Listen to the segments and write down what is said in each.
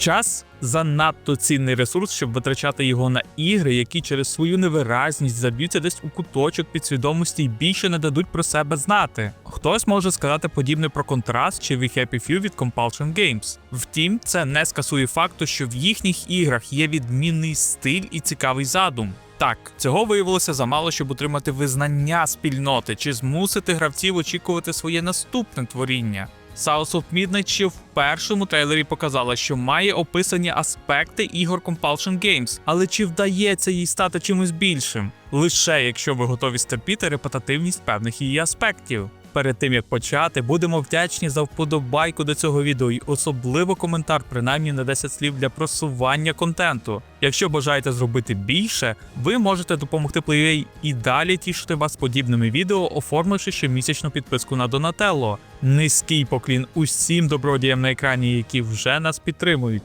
Час занадто цінний ресурс, щоб витрачати його на ігри, які через свою невиразність заб'ються десь у куточок підсвідомості і більше не дадуть про себе знати. Хтось може сказати подібне про контраст чи We Happy Few від Compulsion Games. Втім, це не скасує факту, що в їхніх іграх є відмінний стиль і цікавий задум. Так, цього виявилося замало, щоб отримати визнання спільноти чи змусити гравців очікувати своє наступне творіння. South of Midnight ще в першому трейлері показала, що має описані аспекти ігор Compulsion Games, але чи вдається їй стати чимось більшим? Лише якщо ви готові стерпіти репетативність певних її аспектів. Перед тим як почати, будемо вдячні за вподобайку до цього відео і особливо коментар, принаймні на 10 слів для просування контенту. Якщо бажаєте зробити більше, ви можете допомогти Playway і далі тішити вас подібними відео, оформивши щомісячну підписку на Donatello. Низький поклін усім добродіям на екрані, які вже нас підтримують.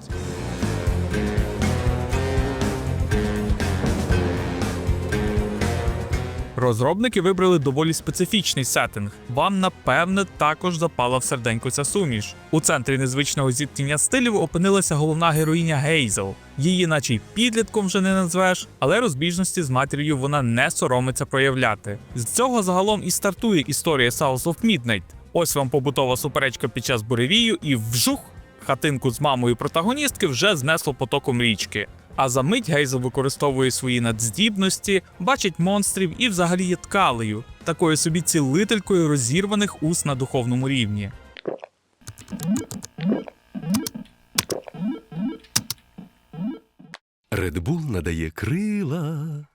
Розробники вибрали доволі специфічний сеттинг. Вам напевне також запала в серденько ця суміш. У центрі незвичного зіткнення стилів опинилася головна героїня Гейзел. Її, наче й підлітком вже не назвеш, але розбіжності з матір'ю вона не соромиться проявляти. З цього загалом і стартує історія Souls of Midnight. Ось вам побутова суперечка під час буревію, і вжух! Хатинку з мамою протагоністки вже знесло потоком річки. А за мить Гейзел використовує свої надздібності, бачить монстрів і взагалі є ткалею, такою собі цілителькою розірваних уст на духовному рівні. Редбул надає крила.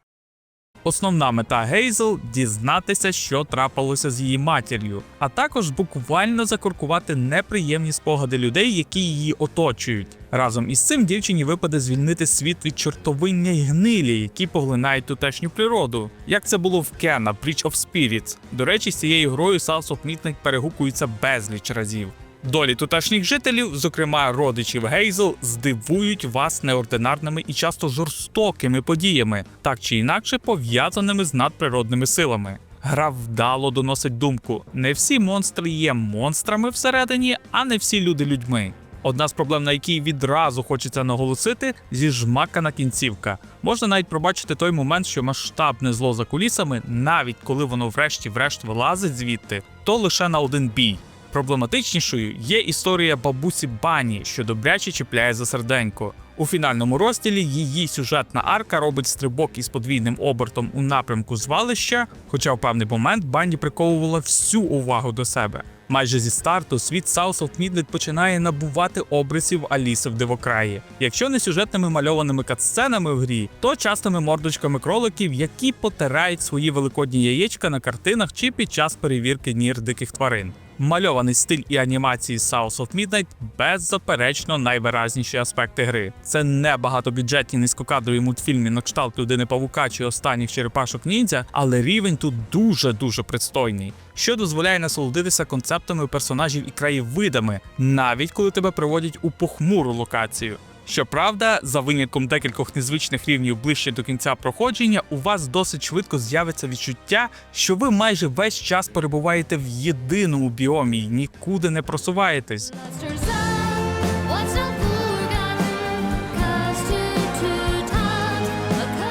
Основна мета Гейзел дізнатися, що трапилося з її матір'ю, а також буквально закоркувати неприємні спогади людей, які її оточують. Разом із цим дівчині випаде звільнити світ від чортовиння й гнилі, які поглинають тутешню природу. Як це було в Кена, Breach of Spirits. До речі, з цією грою of перегукується безліч разів. Долі тутешніх жителів, зокрема родичів Гейзел, здивують вас неординарними і часто жорстокими подіями, так чи інакше пов'язаними з надприродними силами. Гра вдало доносить думку: не всі монстри є монстрами всередині, а не всі люди людьми. Одна з проблем, на якій відразу хочеться наголосити, зіжмакана кінцівка. Можна навіть пробачити той момент, що масштабне зло за кулісами, навіть коли воно врешті-врешт вилазить звідти, то лише на один бій. Проблематичнішою є історія бабусі Бані, що добряче чіпляє за серденько. У фінальному розділі її сюжетна арка робить стрибок із подвійним обертом у напрямку звалища, хоча в певний момент Бані приковувала всю увагу до себе. Майже зі старту світ South of Midnight починає набувати обрисів Аліси в Дивокраї. Якщо не сюжетними мальованими катсценами в грі, то частими мордочками кроликів, які потирають свої великодні яєчка на картинах чи під час перевірки нір диких тварин. Мальований стиль і анімації South of Midnight беззаперечно найвиразніші аспекти гри. Це не багатобюджетні низькокадрові мультфільми на кшталт людини павука чи останніх черепашок ніндзя, але рівень тут дуже дуже пристойний, що дозволяє насолодитися концептами персонажів і краєвидами, навіть коли тебе приводять у похмуру локацію. Щоправда, за винятком декількох незвичних рівнів ближче до кінця проходження, у вас досить швидко з'явиться відчуття, що ви майже весь час перебуваєте в єдиному біомі і нікуди не просуваєтесь.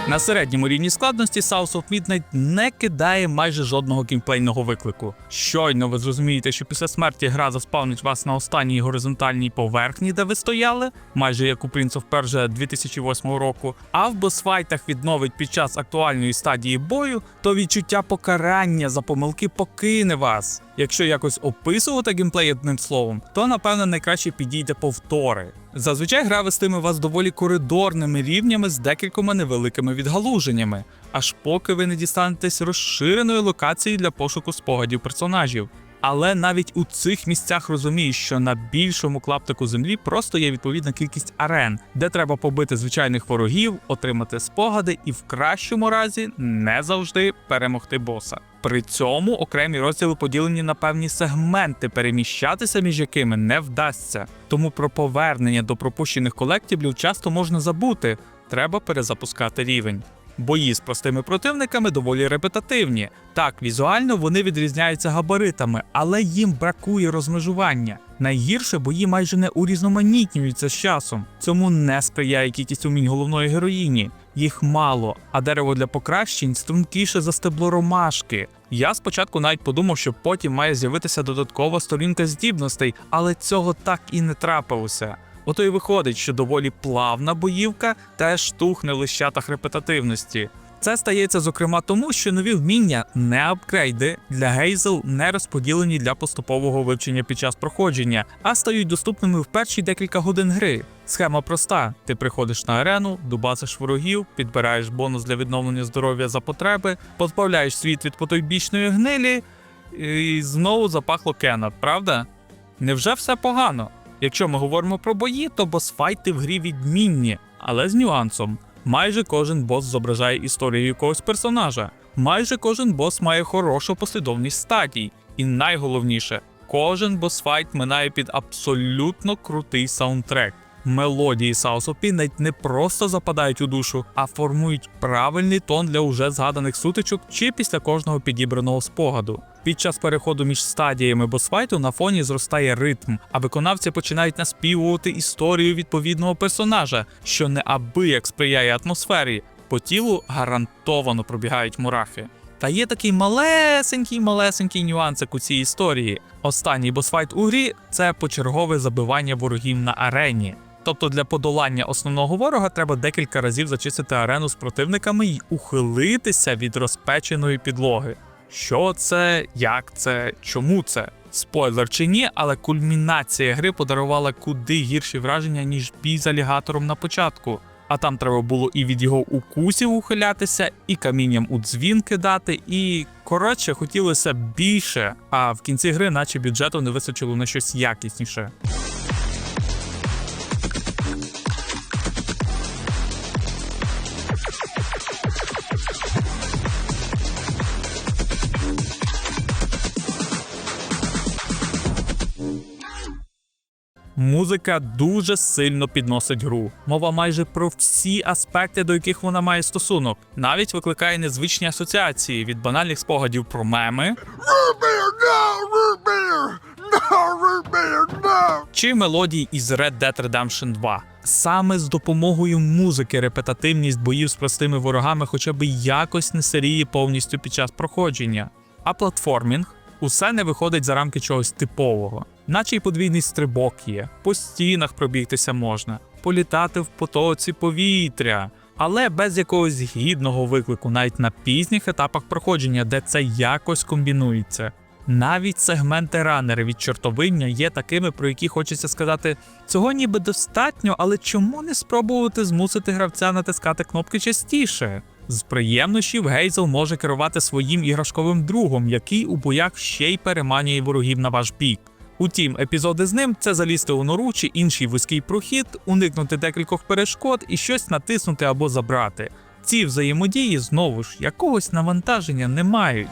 На середньому рівні складності South of Midnight не кидає майже жодного геймплейного виклику. Щойно ви зрозумієте, що після смерті гра заспавнить вас на останній горизонтальній поверхні, де ви стояли, майже як у Prince of Persia 2008 року, а в босфайтах відновить під час актуальної стадії бою, то відчуття покарання за помилки покине вас. Якщо якось описувати геймплей одним словом, то напевно найкраще підійде повтори. Зазвичай гра вестиме вас доволі коридорними рівнями з декількома невеликими відгалуженнями, аж поки ви не дістанетесь розширеної локації для пошуку спогадів персонажів. Але навіть у цих місцях розумієш, що на більшому клаптику землі просто є відповідна кількість арен, де треба побити звичайних ворогів, отримати спогади і в кращому разі не завжди перемогти боса. При цьому окремі розділи поділені на певні сегменти, переміщатися між якими не вдасться. Тому про повернення до пропущених колектіблів часто можна забути, треба перезапускати рівень. Бої з простими противниками доволі репетативні. Так, візуально вони відрізняються габаритами, але їм бракує розмежування. Найгірше бої майже не урізноманітнюються з часом. Цьому не сприяє кількість умінь головної героїні. Їх мало, а дерево для покращень стрункіше за стебло ромашки. Я спочатку навіть подумав, що потім має з'явитися додаткова сторінка здібностей, але цього так і не трапилося. Ото й виходить, що доволі плавна боївка теж тухне в лищатах репетативності. Це стається зокрема тому, що нові вміння не апгрейди для Гейзел не розподілені для поступового вивчення під час проходження, а стають доступними в перші декілька годин гри. Схема проста: ти приходиш на арену, дубасиш ворогів, підбираєш бонус для відновлення здоров'я за потреби, позбавляєш світ від потойбічної гнилі, і знову запахло Кена, правда? Невже все погано? Якщо ми говоримо про бої, то босфайти в грі відмінні, але з нюансом. Майже кожен бос зображає історію якогось персонажа. Майже кожен бос має хорошу послідовність статій. І найголовніше, кожен босфайт минає під абсолютно крутий саундтрек. Мелодії of навіть не просто западають у душу, а формують правильний тон для уже згаданих сутичок чи після кожного підібраного спогаду. Під час переходу між стадіями босфайту на фоні зростає ритм, а виконавці починають наспівувати історію відповідного персонажа, що неабияк сприяє атмосфері. По тілу гарантовано пробігають мурахи. Та є такий малесенький малесенький нюансик у цій історії. Останній босфайт у грі це почергове забивання ворогів на арені. Тобто для подолання основного ворога треба декілька разів зачистити арену з противниками і ухилитися від розпеченої підлоги. Що це, як це, чому це? Спойлер чи ні, але кульмінація гри подарувала куди гірші враження, ніж бій з алігатором на початку. А там треба було і від його укусів ухилятися, і камінням у дзвін кидати, і коротше хотілося більше. А в кінці гри, наче бюджету не вистачило на щось якісніше. Музика дуже сильно підносить гру. Мова майже про всі аспекти, до яких вона має стосунок. Навіть викликає незвичні асоціації від банальних спогадів про меми чи мелодій із Red Dead Redemption 2. Саме з допомогою музики репетативність боїв з простими ворогами хоча б якось не серіє повністю під час проходження. А платформінг усе не виходить за рамки чогось типового, наче й подвійний стрибок є, по стінах пробігтися можна, політати в потоці повітря. Але без якогось гідного виклику, навіть на пізніх етапах проходження, де це якось комбінується. Навіть сегменти ранери від чортовиння є такими, про які хочеться сказати: цього ніби достатньо, але чому не спробувати змусити гравця натискати кнопки частіше? З приємнощів Гейзел може керувати своїм іграшковим другом, який у боях ще й переманює ворогів на ваш бік. Утім, епізоди з ним це залізти у нору чи інший вузький прохід, уникнути декількох перешкод і щось натиснути або забрати. Ці взаємодії знову ж якогось навантаження не мають.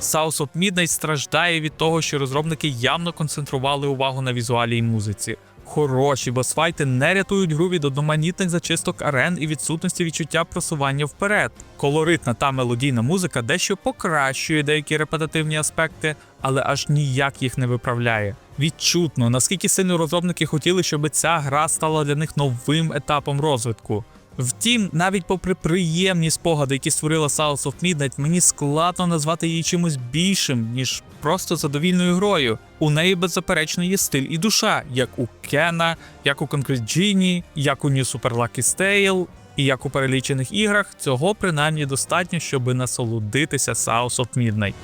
South of Midnight страждає від того, що розробники явно концентрували увагу на візуалі і музиці. Хороші босфайти не рятують гру від одноманітних зачисток арен і відсутності відчуття просування вперед. Колоритна та мелодійна музика дещо покращує деякі репетативні аспекти, але аж ніяк їх не виправляє. Відчутно, наскільки сильно розробники хотіли, щоб ця гра стала для них новим етапом розвитку. Втім, навіть попри приємні спогади, які створила South of Midnight, мені складно назвати її чимось більшим, ніж просто задовільною грою. У неї беззаперечно є стиль і душа, як у Кена, як у Concrete Genie, як у New Super Lucky Stale, і як у перелічених іграх, цього принаймні достатньо, щоб насолодитися South of Midnight.